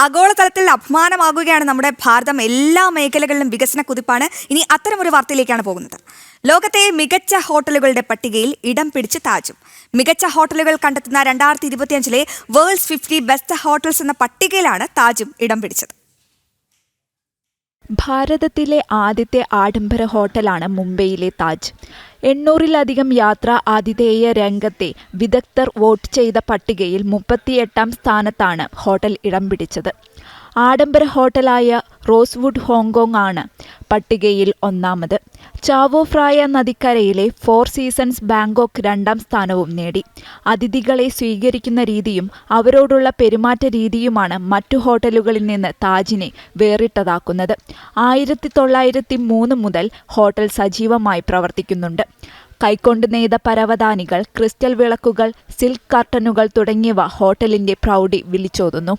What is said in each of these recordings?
ആഗോളതലത്തിൽ അഭിമാനമാകുകയാണ് നമ്മുടെ ഭാരതം. എല്ലാ മേഖലകളിലും വികസന കുതിപ്പാണ്. ഇനി അത്തരമൊരു വാർത്തയിലേക്കാണ് പോകുന്നത്. ലോകത്തെ മികച്ച ഹോട്ടലുകളുടെ പട്ടികയിൽ ഇടം പിടിച്ച് താജും. മികച്ച ഹോട്ടലുകൾ കണ്ടെത്തുന്ന രണ്ടായിരത്തി ഇരുപത്തിയഞ്ചിലെ വേൾഡ്സ് ഫിഫ്റ്റി ബെസ്റ്റ് ഹോട്ടൽസ് എന്ന പട്ടികയിലാണ് താജും ഇടം പിടിച്ചത്. ഭാരതത്തിലെ ആദ്യത്തെ ആഡംബര ഹോട്ടലാണ് മുംബൈയിലെ താജ്. എണ്ണൂറിലധികം യാത്രാ ആതിഥേയ രംഗത്തെ വിദഗ്ധർ വോട്ട് ചെയ്ത പട്ടികയിൽ മുപ്പത്തിയെട്ടാം സ്ഥാനത്താണ് ഹോട്ടൽ ഇടം പിടിച്ചത്. ആഡംബര ഹോട്ടലായ റോസ്വുഡ് ഹോങ്കോങ് ആണ് പട്ടികയിൽ ഒന്നാമത്. ചാവോ ഫ്രായ നദിക്കരയിലെ ഫോർ സീസൺസ് ബാങ്കോക്ക് രണ്ടാം സ്ഥാനവും നേടി. അതിഥികളെ സ്വീകരിക്കുന്ന രീതിയും അവരോടുള്ള പെരുമാറ്റ രീതിയുമാണ് മറ്റു ഹോട്ടലുകളിൽ നിന്ന് താജിനെ വേറിട്ടതാക്കുന്നത്. ആയിരത്തി തൊള്ളായിരത്തി മൂന്ന് മുതൽ ഹോട്ടൽ സജീവമായി പ്രവർത്തിക്കുന്നുണ്ട്. കൈക്കൊണ്ട് നെയ്ത പരവതാനികൾ ക്രിസ്റ്റൽ വിളക്കുകൾ സിൽക്ക് കർട്ടനുകൾ തുടങ്ങിയവ ഹോട്ടലിന്റെ പ്രൗഢി വിളിച്ചോതുന്നു.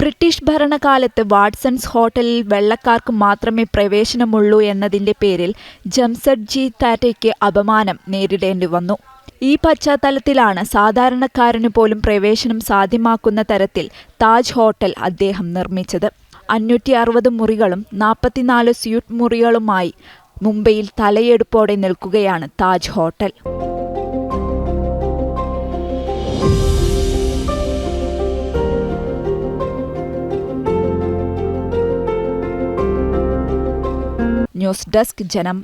ബ്രിട്ടീഷ് ഭരണകാലത്ത് വാട്സൺസ് ഹോട്ടലിൽ വെള്ളക്കാർക്ക് മാത്രമേ പ്രവേശനമുള്ളൂ എന്നതിന്റെ പേരിൽ ജംസഡ്ജി താറ്റയ്ക്ക് അപമാനം നേരിടേണ്ടി വന്നു. ഈ പശ്ചാത്തലത്തിലാണ് സാധാരണക്കാരന് പോലും പ്രവേശനം സാധ്യമാക്കുന്ന തരത്തിൽ താജ് ഹോട്ടൽ അദ്ദേഹം നിർമ്മിച്ചത്. അഞ്ഞൂറ്റി അറുപത് മുറികളും നാൽപ്പത്തിനാല് സ്യൂട്ട് മുറികളുമായി മുംബൈയിൽ തലയെടുപ്പോടെ നിൽക്കുകയാണ് താജ് ഹോട്ടൽ. ന്യൂസ് ഡെസ്ക് ജനം